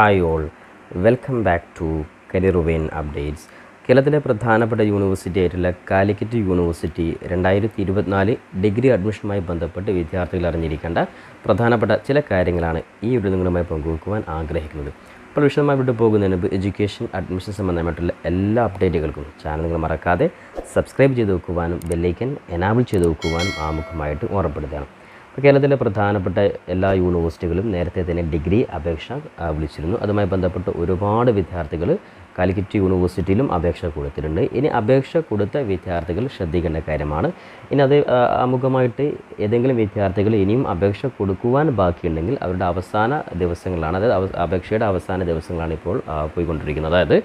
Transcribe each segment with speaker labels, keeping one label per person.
Speaker 1: Hi all welcome back to കരിയറുവേൻ updates കേരളത്തിലെ പ്രധാനപ്പെട്ട university ആയിട്ടുള്ള കാലിക്കറ്റ് യൂണിവേഴ്സിറ്റി രണ്ടായിരത്തി ഇരുപത്തിനാല് ഡിഗ്രി അഡ്മിഷനുമായി ബന്ധപ്പെട്ട് വിദ്യാർത്ഥികൾ അറിഞ്ഞിരിക്കേണ്ട പ്രധാനപ്പെട്ട ചില കാര്യങ്ങളാണ് ഈ ഒരു നിങ്ങളുമായി പങ്കുവെക്കുവാൻ ആഗ്രഹിക്കുന്നത്. അപ്പോൾ വിശദമായി വിട്ടു പോകുന്നതിന് മുമ്പ് എഡ്യൂക്കേഷൻ അഡ്മിഷൻ സംബന്ധമായിട്ടുള്ള എല്ലാ അപ്ഡേറ്റുകൾക്കും ചാനൽ നിങ്ങൾ മറക്കാതെ സബ്സ്ക്രൈബ് ചെയ്ത് വെക്കുവാനും ബെല്ലൈക്കൻ എനാബിൾ ചെയ്ത് വെക്കുവാനും ആമുഖമായിട്ട് ഓർമ്മപ്പെടുത്തുകയാണ് അപ്പോൾ കേരളത്തിലെ പ്രധാനപ്പെട്ട എല്ലാ യൂണിവേഴ്സിറ്റികളും നേരത്തെ തന്നെ ഡിഗ്രി അപേക്ഷ വിളിച്ചിരുന്നു. അതുമായി ബന്ധപ്പെട്ട് ഒരുപാട് വിദ്യാർത്ഥികൾ കാലിക്കറ്റ് യൂണിവേഴ്സിറ്റിയിലും അപേക്ഷ കൊടുത്തിട്ടുണ്ട്. ഇനി അപേക്ഷ കൊടുത്ത വിദ്യാർത്ഥികൾ ശ്രദ്ധിക്കേണ്ട കാര്യമാണ്. ഇനി അത് അമുഖമായിട്ട് ഏതെങ്കിലും വിദ്യാർത്ഥികൾ ഇനിയും അപേക്ഷ കൊടുക്കുവാൻ ബാക്കിയുണ്ടെങ്കിൽ അവരുടെ അവസാന ദിവസങ്ങളാണ് അതായത് അപേക്ഷയുടെ അവസാന ദിവസങ്ങളാണ് ഇപ്പോൾ പോയിക്കൊണ്ടിരിക്കുന്നത്. അതായത്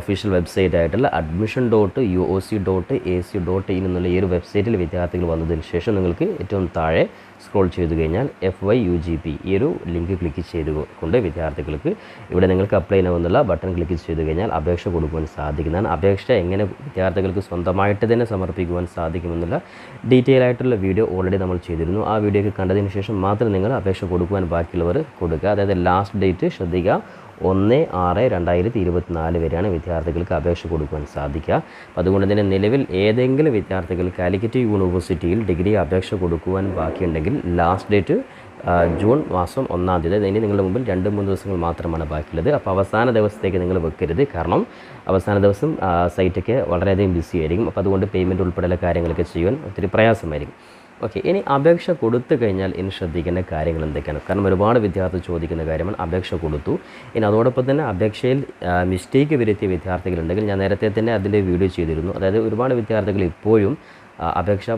Speaker 1: ഒഫീഷ്യൽ വെബ്സൈറ്റ് ആയിട്ടുള്ള admission dot U O C dot A C dot in എന്നുള്ള ഈ ഒരു വെബ്സൈറ്റിൽ വിദ്യാർത്ഥികൾ വന്നതിന് ശേഷം നിങ്ങൾക്ക് ഏറ്റവും താഴെ സ്ക്രോൾ ചെയ്തു കഴിഞ്ഞാൽ F Y U G P ഈ ഒരു ലിങ്ക് ക്ലിക്ക് ചെയ്തുകൊണ്ട് വിദ്യാർത്ഥികൾക്ക് ഇവിടെ നിങ്ങൾക്ക് അപ്ലൈ ചെയ്യണമെന്നുള്ള ബട്ടൺ ക്ലിക്ക് ചെയ്ത് കഴിഞ്ഞാൽ അപേക്ഷ കൊടുക്കുവാൻ സാധിക്കുന്നതാണ്. അപേക്ഷ എങ്ങനെ വിദ്യാർത്ഥികൾക്ക് സ്വന്തമായിട്ട് തന്നെ സമർപ്പിക്കുവാൻ സാധിക്കുമെന്നുള്ള ഡീറ്റെയിൽ ആയിട്ടുള്ള വീഡിയോ ഓൾറെഡി നമ്മൾ ചെയ്തിരുന്നു. ആ വീഡിയോ കണ്ടതിന് ശേഷം മാത്രം നിങ്ങൾ അപേക്ഷ കൊടുക്കുവാൻ ബാക്കിയുള്ളവർ കൊടുക്കുക. അതായത് ലാസ്റ്റ് ഡേറ്റ് ശ്രദ്ധിക്കുക. ഒന്ന് ആറ് രണ്ടായിരത്തി ഇരുപത്തിനാല് വരെയാണ് വിദ്യാർത്ഥികൾക്ക് അപേക്ഷ കൊടുക്കുവാൻ സാധിക്കുക. അതുകൊണ്ട് തന്നെ നിലവിൽ ഏതെങ്കിലും വിദ്യാർത്ഥികൾ കാലിക്കറ്റ് യൂണിവേഴ്സിറ്റിയിൽ ഡിഗ്രി അപേക്ഷ കൊടുക്കുവാൻ ബാക്കിയുണ്ടെങ്കിൽ ലാസ്റ്റ് ഡേറ്റ് ജൂൺ മാസം ഒന്നാം തീയതി. ഇനി നിങ്ങളുടെ മുമ്പിൽ രണ്ട് മൂന്ന് ദിവസങ്ങൾ മാത്രമാണ് ബാക്കിയുള്ളത്. അപ്പോൾ അവസാന ദിവസത്തേക്ക് നിങ്ങൾ വെക്കരുത്. കാരണം അവസാന ദിവസം സൈറ്റൊക്കെ വളരെയധികം ബിസി ആയിരിക്കും. അപ്പോൾ അതുകൊണ്ട് പേയ്മെന്റ് ഉൾപ്പെടെയുള്ള കാര്യങ്ങളൊക്കെ ചെയ്യാൻ ഒത്തിരി പ്രയാസമായിരിക്കും. ഓക്കെ ഇനി അപേക്ഷ കൊടുത്തു കഴിഞ്ഞാൽ ഇനി ശ്രദ്ധിക്കേണ്ട കാര്യങ്ങൾ എന്തൊക്കെയാണ്? കാരണം ഒരുപാട് വിദ്യാർത്ഥി ചോദിക്കുന്ന കാര്യമാണ് അപേക്ഷ കൊടുത്തു. ഇനി അതോടൊപ്പം തന്നെ അപേക്ഷയിൽ മിസ്റ്റേക്ക് വരുത്തിയ വിദ്യാർത്ഥികളുണ്ടെങ്കിൽ ഞാൻ നേരത്തെ തന്നെ അതിന്റെ വീഡിയോ ചെയ്തിരുന്നു. അതായത് ഒരുപാട് വിദ്യാർത്ഥികൾ ഇപ്പോഴും അപേക്ഷ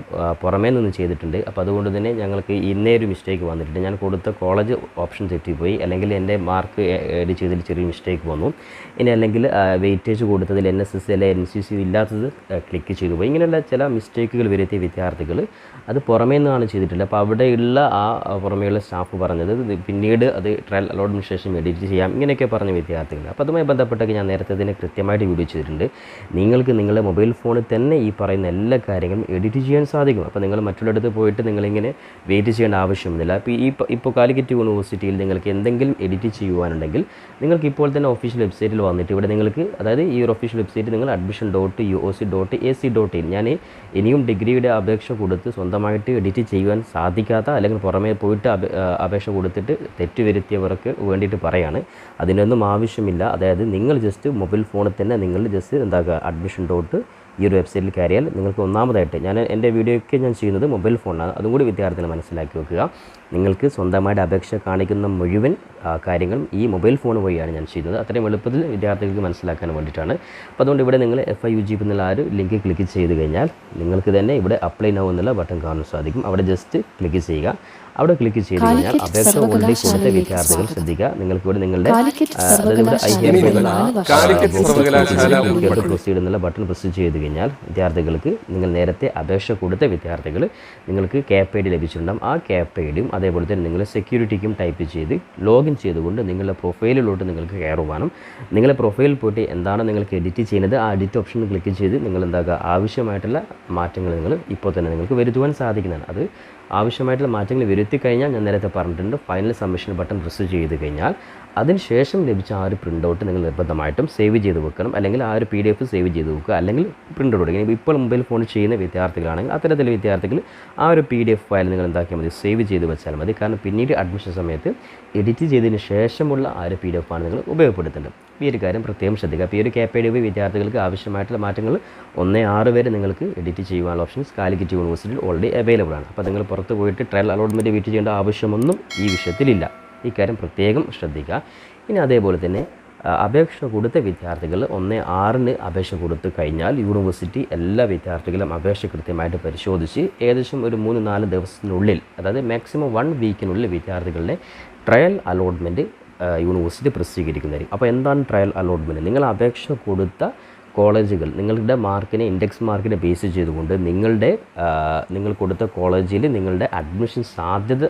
Speaker 1: പുറമേ നിന്ന് ചെയ്തിട്ടുണ്ട്. അപ്പോൾ അതുകൊണ്ട് തന്നെ ഞങ്ങൾക്ക് ഇന്നേ ഒരു മിസ്റ്റേക്ക് വന്നിട്ടുണ്ട്. ഞാൻ കൊടുത്ത കോളേജ് ഓപ്ഷൻ തെറ്റിപ്പോയി അല്ലെങ്കിൽ എന്റെ മാർക്ക് എഡ് ചെയ്തതിൽ ചെറിയ മിസ്റ്റേക്ക് വന്നു. ഇനി അല്ലെങ്കിൽ വെയിറ്റേജ് കൊടുത്തതിൽ എൻ എസ് എസ് അല്ലെ എൻ സി സി ഇല്ലാത്തത് ക്ലിക്ക് ചെയ്തു പോയി. ഇങ്ങനെയുള്ള ചില മിസ്റ്റേക്കുകൾ വരുത്തിയ വിദ്യാർത്ഥികൾ അത് പുറമേ നിന്നാണ് ചെയ്തിട്ടുള്ളത്. അപ്പോൾ അവിടെയുള്ള ആ പുറമേയുള്ള സ്റ്റാഫ് പറഞ്ഞത് പിന്നീട് അത് ട്രയൽ അലോട്ട്മെന്റ് ശേഷം എഡിറ്റ് ചെയ്യാം. ഇങ്ങനെയൊക്കെ പറഞ്ഞ വിദ്യാർത്ഥികൾ അപ്പോൾ അതുമായി ബന്ധപ്പെട്ടൊക്കെ ഞാൻ നേരത്തെ തന്നെ കൃത്യമായിട്ട് വീഡിയോ ചെയ്തിട്ടുണ്ട്. നിങ്ങൾക്ക് നിങ്ങളുടെ മൊബൈൽ ഫോണിൽ തന്നെ ഈ പറയുന്ന എല്ലാ കാര്യങ്ങളും എഡിറ്റ് ചെയ്യാൻ സാധിക്കും. അപ്പോൾ നിങ്ങൾ മറ്റുള്ളിടത്ത് പോയിട്ട് നിങ്ങളിങ്ങനെ വെയിറ്റ് ചെയ്യേണ്ട ആവശ്യമൊന്നുമില്ല. അപ്പോൾ ഈ ഇപ്പോൾ കാലിക്കറ്റ് യൂണിവേഴ്സിറ്റിയിൽ നിങ്ങൾക്ക് എന്തെങ്കിലും എഡിറ്റ് ചെയ്യുവാനുണ്ടെങ്കിൽ നിങ്ങൾക്ക് ഇപ്പോൾ തന്നെ ഒഫീഷ്യൽ വെബ്സൈറ്റിൽ വന്നിട്ട് ഇവിടെ നിങ്ങൾക്ക് അതായത് ഈ ഒരു ഒഫീഷ്യൽ വെബ്സൈറ്റ് നിങ്ങൾ admission dot U O C dot A C dot in ഞാൻ ഇനിയും ഡിഗ്രിയുടെ അപേക്ഷ കൊടുത്ത് സ്വന്തമായിട്ട് എഡിറ്റ് ചെയ്യുവാൻ സാധിക്കാത്ത അല്ലെങ്കിൽ പുറമേ പോയിട്ട് അപേക്ഷ കൊടുത്തിട്ട് തെറ്റ് വരുത്തിയവർക്ക് വേണ്ടിയിട്ട് പറയാണ്. അതിനൊന്നും ആവശ്യമില്ല. അതായത് നിങ്ങൾ ജസ്റ്റ് മൊബൈൽ ഫോണിൽ തന്നെ നിങ്ങൾ ജസ്റ്റ് എന്താക്കുക അഡ്മിഷൻ ഡോട്ട് ഈ ഒരു വെബ്സൈറ്റിൽ കയറിയാൽ നിങ്ങൾക്ക് ഒന്നാമതായിട്ട് ഞാൻ എന്റെ വീഡിയോയൊക്കെ ഞാൻ ചെയ്യുന്നത് മൊബൈൽ ഫോണാണ് അതും കൂടി വിദ്യാർത്ഥികൾ മനസ്സിലാക്കി വെക്കുക. നിങ്ങൾക്ക് സ്വന്തമായിട്ട് അപേക്ഷ കാണിക്കുന്ന മുഴുവൻ കാര്യങ്ങളും ഈ മൊബൈൽ ഫോൺ വഴിയാണ് ഞാൻ ചെയ്യുന്നത്. അത്രയും എളുപ്പത്തിൽ വിദ്യാർത്ഥികൾക്ക് മനസ്സിലാക്കാൻ വേണ്ടിയിട്ടാണ്. അപ്പോൾ അതുകൊണ്ട് ഇവിടെ നിങ്ങൾ എഫ് ഐ യു ജി എന്നുള്ള ആ ഒരു ലിങ്ക് ക്ലിക്ക് ചെയ്ത് കഴിഞ്ഞാൽ നിങ്ങൾക്ക് തന്നെ ഇവിടെ അപ്ലൈ നൗ എന്നുള്ള ബട്ടൺ കാണാൻ സാധിക്കും. അവിടെ ജസ്റ്റ് ക്ലിക്ക് ചെയ്യുക. അവിടെ ക്ലിക്ക് ചെയ്ത് കഴിഞ്ഞാൽ അപേക്ഷ ഓൾറെഡി കൊടുത്ത വിദ്യാർത്ഥികൾ ശ്രദ്ധിക്കുക. നിങ്ങൾക്ക് ഇവിടെ നിങ്ങളുടെ അതായത് ഇവിടെ ഐ പ്രൊസീഡ് എന്നുള്ള ബട്ടൺ പ്രസ് ചെയ്ത് കഴിഞ്ഞാൽ വിദ്യാർത്ഥികൾക്ക് നിങ്ങൾ നേരത്തെ അപേക്ഷ കൊടുത്ത വിദ്യാർത്ഥികൾ നിങ്ങൾക്ക് ക്യാപ് ഐ ഡി ലഭിച്ചിട്ടുണ്ടാകും ആ ക്യാപ് ഐ ഡിയും അതേപോലെ തന്നെ നിങ്ങൾ സെക്യൂരിറ്റിക്കും ടൈപ്പ് ചെയ്ത് ലോഗിൻ ചെയ്തുകൊണ്ട് നിങ്ങളുടെ പ്രൊഫൈലിലോട്ട് നിങ്ങൾക്ക് കയറുവാനും നിങ്ങളുടെ പ്രൊഫൈലിൽ പോയിട്ട് എന്താണ് നിങ്ങൾക്ക് എഡിറ്റ് ചെയ്യുന്നത് ആ എഡിറ്റ് ഓപ്ഷൻ ക്ലിക്ക് ചെയ്ത് നിങ്ങൾ എന്താക്കുക ആവശ്യമായിട്ടുള്ള മാറ്റങ്ങൾ നിങ്ങൾ ഇപ്പോൾ തന്നെ നിങ്ങൾക്ക് വരുത്തുവാൻ സാധിക്കുന്നതാണ്. അത് ആവശ്യമായിട്ടുള്ള മാറ്റങ്ങൾ വരുത്തി കഴിഞ്ഞാൽ ഞാൻ നേരത്തെ പറഞ്ഞിട്ടുണ്ട്. ഫൈനൽ സബ്മിഷൻ ബട്ടൺ പ്രസ് ചെയ്ത് കഴിഞ്ഞാൽ അതിനുശേഷം ലഭിച്ച ആ ഒരു പ്രിന്റ് ഔട്ട് നിങ്ങൾ നിർബന്ധമായിട്ടും സേവ് ചെയ്ത് വെക്കണം. അല്ലെങ്കിൽ ആ ഒരു പി ഡി എഫ് സേവ് ചെയ്ത് വെക്കുക. അല്ലെങ്കിൽ പ്രിന്റ് ഔട്ട് ഇനി ഇപ്പോൾ മൊബൈൽ ഫോൺ ചെയ്യുന്ന വിദ്യാർത്ഥികളാണെങ്കിൽ അത്തരത്തിൽ വിദ്യാർത്ഥികൾ ആ ഒരു പി ഡി എഫ് ഫയൽ നിങ്ങൾ എന്താക്കിയാൽ മതി സേവ് ചെയ്ത് വെച്ചാൽ മതി. കാരണം പിന്നീട് അഡ്മിഷൻ സമയത്ത് എഡിറ്റ് ചെയ്തതിന് ശേഷമുള്ള ആ ഒരു പി ഡി എഫ് ആണ് നിങ്ങൾ ഉപയോഗപ്പെടുത്തേണ്ടത്. ഈ ഒരു കാര്യം പ്രത്യേകം ശ്രദ്ധിക്കുക. അപ്പോൾ ഈ ഒരു കേപ്പേഡ് വിദ്യാർത്ഥികൾക്ക് ആവശ്യമായിട്ടുള്ള മാറ്റങ്ങൾ ഒന്നേ ആറ് വരെ നിങ്ങൾക്ക് എഡിറ്റ് ചെയ്യുവാനുള്ള ഓപ്ഷൻസ് കാലിക്കറ്റ് യൂണിവേഴ്സിറ്റിയിൽ ഓൾറെഡി അവൈലബിൾ ആണ്. അപ്പോൾ നിങ്ങൾ പുറത്ത് പോയിട്ട് ട്രയൽ അലോട്ട്മെന്റ് വെയിറ്റ് ചെയ്യേണ്ട ആവശ്യമൊന്നും ഈ വിഷയത്തിലില്ല ഈ കാര്യം പ്രത്യേകം ശ്രദ്ധിക്കുക. ഇനി അതേപോലെ തന്നെ അപേക്ഷ കൊടുത്ത വിദ്യാർത്ഥികൾ ഒന്ന് ആറിന് അപേക്ഷ കൊടുത്തു കഴിഞ്ഞാൽ യൂണിവേഴ്സിറ്റി എല്ലാ വിദ്യാർത്ഥികളും അപേക്ഷ കൃത്യമായിട്ട് പരിശോധിച്ച് ഏകദേശം ഒരു മൂന്ന് നാല് ദിവസത്തിനുള്ളിൽ അതായത് മാക്സിമം വൺ വീക്കിനുള്ളിൽ വിദ്യാർത്ഥികളുടെ ട്രയൽ അലോട്ട്മെന്റ് യൂണിവേഴ്സിറ്റി പ്രസിദ്ധീകരിക്കുന്നതായിരിക്കും. അപ്പോൾ എന്താണ് ട്രയൽ അലോട്ട്മെന്റ് നിങ്ങൾ അപേക്ഷ കൊടുത്ത കോളേജുകൾ നിങ്ങളുടെ മാർക്കിനെ ഇൻഡെക്സ് മാർക്കിനെ ബേസ് ചെയ്തുകൊണ്ട് നിങ്ങളുടെ നിങ്ങൾ കൊടുത്ത കോളേജിൽ നിങ്ങളുടെ അഡ്മിഷൻ സാധ്യത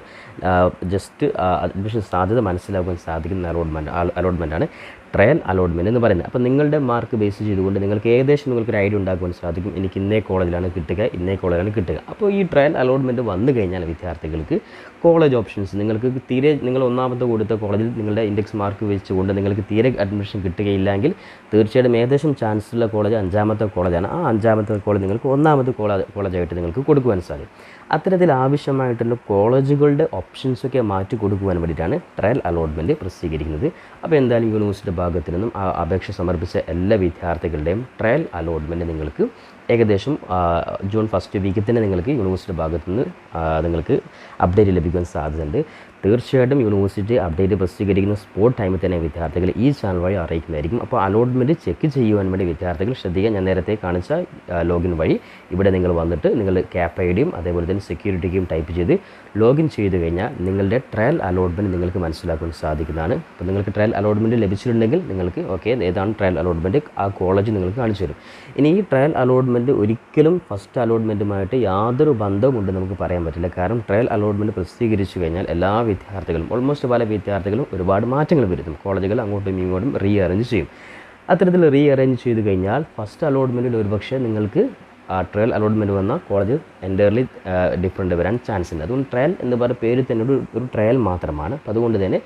Speaker 1: ജസ്റ്റ് അഡ്മിഷൻ സാധ്യത മനസ്സിലാക്കാൻ സാധിക്കുന്ന അലോട്ട്മെന്റ് അലോട്ട്മെന്റാണ് ട്രയൽ അലോട്ട്മെന്റ് എന്ന് പറയുന്നത്. അപ്പോൾ നിങ്ങളുടെ മാർക്ക് ബേസ് ചെയ്തുകൊണ്ട് നിങ്ങൾക്ക് ഏകദേശം നിങ്ങൾക്കൊരു ഐഡിയ ഉണ്ടാക്കുവാൻ സാധിക്കും. എനിക്ക് ഇന്നേ കോളേജിലാണ് കിട്ടുക ഇന്നേ കോളേജിലാണ് കിട്ടുക. അപ്പോൾ ഈ ട്രയൽ അലോട്ട്മെന്റ് വന്നു കഴിഞ്ഞാൽ വിദ്യാർത്ഥികൾക്ക് കോളേജ് ഓപ്ഷൻസ് നിങ്ങൾക്ക് തീരെ നിങ്ങൾ ഒന്നാമത്തെ കൊടുത്ത കോളേജിൽ നിങ്ങളുടെ ഇൻഡെക്സ് മാർക്ക് വെച്ചുകൊണ്ട് നിങ്ങൾക്ക് തീരെ അഡ്മിഷൻ കിട്ടുകയില്ലെങ്കിൽ തീർച്ചയായിട്ടും ഏകദേശം ചാൻസ് ഉള്ള കോളേജ് അഞ്ചാമത്തെ കോളേജാണ് ആ അഞ്ചാമത്തെ കോളേജ് നിങ്ങൾക്ക് ഒന്നാമത്തെ കോളേജ് കോളേജായിട്ട് നിങ്ങൾക്ക് കൊടുക്കുവാൻ സാധിക്കും. അത്തരത്തിൽ ആവശ്യമായിട്ടുള്ള കോളേജുകളുടെ ഓപ്ഷൻസൊക്കെ മാറ്റി കൊടുക്കുവാൻ വേണ്ടിയിട്ടാണ് ട്രയൽ അലോട്ട്മെന്റ് പ്രസിദ്ധീകരിക്കുന്നത്. അപ്പോൾ എന്തായാലും യൂണിവേഴ്സിറ്റി ഭാഗത്തു നിന്നും അപേക്ഷ സമർപ്പിച്ച എല്ലാ വിദ്യാർത്ഥികളുടെയും ട്രയൽ അലോട്ട്മെന്റ് നിങ്ങൾക്ക് ഏകദേശം ജൂൺ ഫസ്റ്റ് വീക്കിൽ തന്നെ നിങ്ങൾക്ക് യൂണിവേഴ്സിറ്റി ഭാഗത്തു നിന്ന് നിങ്ങൾക്ക് അപ്ഡേറ്റ് ലഭിക്കാൻ സാധ്യതയുണ്ട്. തീർച്ചയായിട്ടും യൂണിവേഴ്സിറ്റി അപ്ഡേറ്റ് പ്രസിദ്ധീകരിക്കുന്ന സ്പോട്ട് ടൈമിൽ തന്നെ വിദ്യാർത്ഥികൾ ഈ ചാനൽ വഴി അറിയിക്കുന്നതായിരിക്കും. അപ്പോൾ അലോട്ട്മെന്റ് ചെക്ക് ചെയ്യുവാൻ വേണ്ടി വിദ്യാർത്ഥികൾ ശ്രദ്ധിക്കുക. ഞാൻ നേരത്തെ കാണിച്ച ലോഗിൻ വഴി ഇവിടെ നിങ്ങൾ വന്നിട്ട് നിങ്ങൾ ക്യാപ് ഐ ഡിയും അതേപോലെ തന്നെ സെക്യൂരിറ്റിക്കും ടൈപ്പ് ചെയ്ത് ലോഗിൻ ചെയ്ത് കഴിഞ്ഞാൽ നിങ്ങളുടെ ട്രയൽ അലോട്ട്മെന്റ് നിങ്ങൾക്ക് മനസ്സിലാക്കാൻ സാധിക്കുന്നതാണ്. അപ്പോൾ നിങ്ങൾക്ക് ട്രയൽ അലോട്ട്മെന്റ് ലഭിച്ചിട്ടുണ്ടെങ്കിൽ നിങ്ങൾക്ക് ഓക്കെ ഏതാണ് ട്രയൽ അലോട്ട്മെന്റ് ആ കോളേജ് നിങ്ങൾക്ക് കാണിച്ചു തരും. ഇനി ഈ ട്രയൽ അലോട്ട്മെന്റ് ഒരിക്കലും ഫസ്റ്റ് അലോട്ട്മെന്റുമായിട്ട് യാതൊരു ബന്ധവും ഉണ്ടെന്ന് നമുക്ക് പറയാൻ പറ്റില്ല. കാരണം ട്രയൽ അലോട്ട്മെന്റ് പ്രസിദ്ധീകരിച്ചു കഴിഞ്ഞാൽ എല്ലാ വിദ്യാർത്ഥികളും ഓൾമോസ്റ്റ് പല വിദ്യാർത്ഥികളും ഒരുപാട് മാറ്റങ്ങൾ വരുത്തും. കോളേജുകൾ അങ്ങോട്ടും ഇങ്ങോട്ടും റീ അറേഞ്ച് ചെയ്യും. അത്തരത്തിൽ റീ അറേഞ്ച് ചെയ്ത് കഴിഞ്ഞാൽ ഫസ്റ്റ് അലോട്ട്മെന്റിൽ ഒരുപക്ഷെ നിങ്ങൾക്ക് ട്രയൽ അലോട്ട്മെന്റ് വന്ന കോളേജ് എന്റയർലി ഡിഫറെന്റ് വരാൻ ചാൻസ് ഉണ്ട് അതുകൊണ്ട് ട്രയൽ എന്ന് പറയുന്ന പേര് തന്നെ ഒരു ഒരു ട്രയൽ മാത്രമാണ്. അപ്പോൾ അതുകൊണ്ട് തന്നെ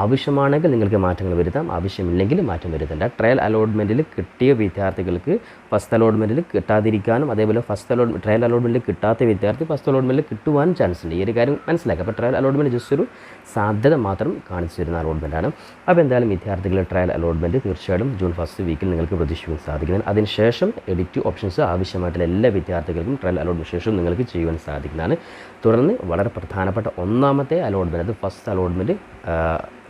Speaker 1: ആവശ്യമാണെങ്കിൽ നിങ്ങൾക്ക് മാറ്റങ്ങൾ വരുത്താം. ആവശ്യമില്ലെങ്കിൽ മാറ്റം വരുത്തണ്ട. ട്രയൽ അലോട്ട്മെന്റിൽ കിട്ടിയ വിദ്യാർത്ഥികൾക്ക് ഫസ്റ്റ് അലോട്ട്മെന്റിൽ കിട്ടാതിരിക്കാനും അതേപോലെ ഫസ്റ്റ് അലോട്ട് ട്രയൽ അലോട്ട്മെന്റിൽ കിട്ടാത്ത വിദ്യാർത്ഥി ഫസ്റ്റ് അലോട്ട്മെന്റിൽ കിട്ടുവാൻ ചാൻസ് ഉണ്ട് ഈ ഒരു കാര്യം മനസ്സിലാക്കുക അപ്പോൾ ട്രയൽ അലോട്ട്മെന്റ് ജസ്റ്റ് ഒരു സാധ്യത മാത്രം കാണിച്ചു തരുന്ന അലോട്ട്മെന്റാണ് അപ്പോൾ എന്തായാലും വിദ്യാർത്ഥികളുടെ ട്രയൽ അലോട്ട്മെന്റ് തീർച്ചയായിട്ടും ജൂൺ ഫസ്റ്റ് വീക്കിൽ നിങ്ങൾക്ക് പ്രതീക്ഷിക്കാൻ സാധിക്കുന്നതാണ് അതിനുശേഷം എഡിറ്റ് ഓപ്ഷൻസ് എല്ലാ വിദ്യാർത്ഥികൾക്കും ട്രയൽ അലോട്ട്മെന്റ് ശേഷം നിങ്ങൾക്ക് ചെയ്യുവാൻ സാധിക്കുന്നതാണ്. തുടർന്ന് വളരെ പ്രധാനപ്പെട്ട ഒന്നാമത്തെ അലോട്ട്മെന്റ് അത് ഫസ്റ്റ് അലോട്ട്മെന്റ്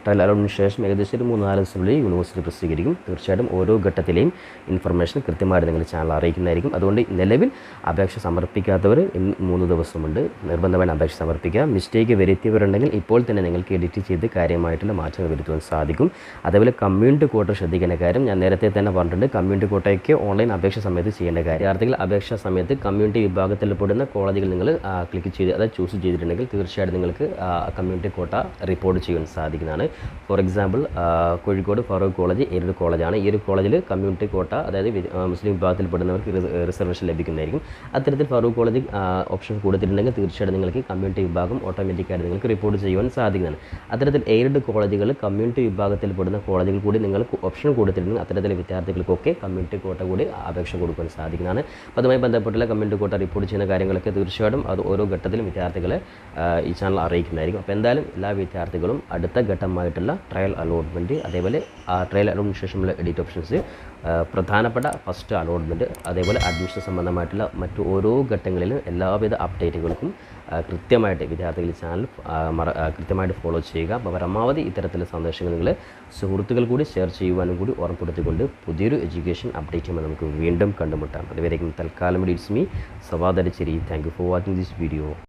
Speaker 1: ട്രയൽ അലോട്ടിന് ശേഷം ഏകദേശം ഒരു മൂന്ന് നാല് ദിവസത്തിനുള്ളിൽ യൂണിവേഴ്സിറ്റി പ്രസിദ്ധീകരിക്കും. തീർച്ചയായിട്ടും ഓരോ ഘട്ടത്തിലെയും ഇൻഫർമേഷൻ കൃത്യമായിട്ട് നിങ്ങൾ ചാനൽ അറിയിക്കുന്നതായിരിക്കും. അതുകൊണ്ട് നിലവിൽ അപേക്ഷ സമർപ്പിക്കാത്തവർ മൂന്ന് ദിവസമുണ്ട്. നിർബന്ധമായി അപേക്ഷ സമർപ്പിക്കുക. മിസ്റ്റേക്ക് വരുത്തിയവരുണ്ടെങ്കിൽ ഇപ്പോൾ തന്നെ നിങ്ങൾക്ക് എഡിറ്റ് ചെയ്ത് കാര്യമായിട്ടുള്ള മാറ്റങ്ങൾ വരുത്തുവാൻ സാധിക്കും. അതേപോലെ കമ്മ്യൂണിറ്റി കോട്ട ശ്രദ്ധിക്കേണ്ട കാര്യം ഞാൻ നേരത്തെ തന്നെ പറഞ്ഞിട്ടുണ്ട്. കമ്മ്യൂണിറ്റി കോട്ടയ്ക്ക് ഓൺലൈൻ അപേക്ഷ സമയത്ത് ചെയ്യേണ്ട കാര്യം. വിദ്യാർത്ഥികൾ അപേക്ഷാ സമയത്ത് കമ്മ്യൂണിറ്റി വിഭാഗത്തിൽ പെടുന്ന കോളേജുകൾ നിങ്ങൾ ക്ലിക്ക് ചെയ്ത് അതായത് ചൂസ് ചെയ്തിട്ടുണ്ടെങ്കിൽ തീർച്ചയായിട്ടും നിങ്ങൾക്ക് കമ്മ്യൂണിറ്റി കോട്ട റിപ്പോർട്ട് ചെയ്യാൻ സാധിക്കുന്നതാണ്. For example Kozhikode Farook college ഒരു കോളേജാണ്? ഈ ഒരു കോളേജിൽ കമ്മ്യൂണിറ്റി കോട്ട അതായത് മുസ്ലിം വിഭാഗത്തിൽപ്പെടുന്നവർക്ക് റിസ- റിസർവേഷൻ ലഭിക്കുന്നതായിരിക്കും. അത്തരത്തിൽ ഫറൂഖ് കോളേജ് ഓപ്ഷൻ കൊടുത്തിട്ടുണ്ടെങ്കിൽ തീർച്ചയായിട്ടും നിങ്ങൾക്ക് കമ്മ്യൂണിറ്റി വിഭാഗം ഓട്ടോമാറ്റിക്കായിട്ട് നിങ്ങൾക്ക് റിപ്പോർട്ട് ചെയ്യുവാൻ സാധിക്കുന്നതാണ്. അത്തരത്തിൽ എയ്ഡഡ് കോളേജുകൾ കമ്മ്യൂണിറ്റി വിഭാഗത്തിൽപ്പെടുന്ന കോളേജുകൾ കൂടി നിങ്ങൾ ഓപ്ഷൻ കൊടുത്തിട്ടുണ്ടെങ്കിൽ അത്തരത്തിലെ വിദ്യാർത്ഥികൾക്കൊക്കെ കമ്മ്യൂണിറ്റി കോട്ട കൂടി അപേക്ഷ കൊടുക്കാൻ സാധിക്കുന്നതാണ്. അപ്പോൾ അതുമായി ബന്ധപ്പെട്ടുള്ള കമ്മ്യൂണിറ്റി കോട്ട റിപ്പോർട്ട് ചെയ്യുന്ന കാര്യങ്ങളൊക്കെ തീർച്ചയായിട്ടും അത് ഓരോ ഘട്ടത്തിലും വിദ്യാർത്ഥികളെ ഈ ചാനൽ അറിയിക്കുന്നതായിരിക്കും. അപ്പോൾ എന്തായാലും എല്ലാ വിദ്യാർത്ഥികളും അടുത്ത ഘട്ടമായിട്ടുള്ള ട്രയൽ അലോട്ട്മെന്റ് അതേപോലെ ആ ട്രയൽ അലോട്ട്മെന്റ് ശേഷമുള്ള എഡിറ്റ് ഓപ്ഷൻസ് പ്രധാനപ്പെട്ട ഫസ്റ്റ് അലോട്ട്മെന്റ് അതേപോലെ അഡ്മിഷൻ സംബന്ധമായിട്ടുള്ള മറ്റു ഓരോ ഘട്ടങ്ങളിലും എല്ലാവിധ അപ്ഡേറ്റുകൾക്കും കൃത്യമായിട്ട് വിദ്യാർത്ഥികൾ ചാനൽ കൃത്യമായിട്ട് ഫോളോ ചെയ്യുക. അപ്പോൾ പരമാവധി ഇത്തരത്തിലുള്ള സന്ദേശങ്ങൾ നിങ്ങൾ സുഹൃത്തുക്കൾ കൂടി ഷെയർ ചെയ്യുവാനും കൂടി ഓർമ്മപ്പെടുത്തിക്കൊണ്ട് പുതിയൊരു എഡ്യൂക്കേഷൻ അപ്ഡേറ്റുമായി നമുക്ക് വീണ്ടും കണ്ടുമുട്ടാം. അതുവരെയും തൽക്കാലം it's me സവാദരിച്ചിരി thank you for watching this video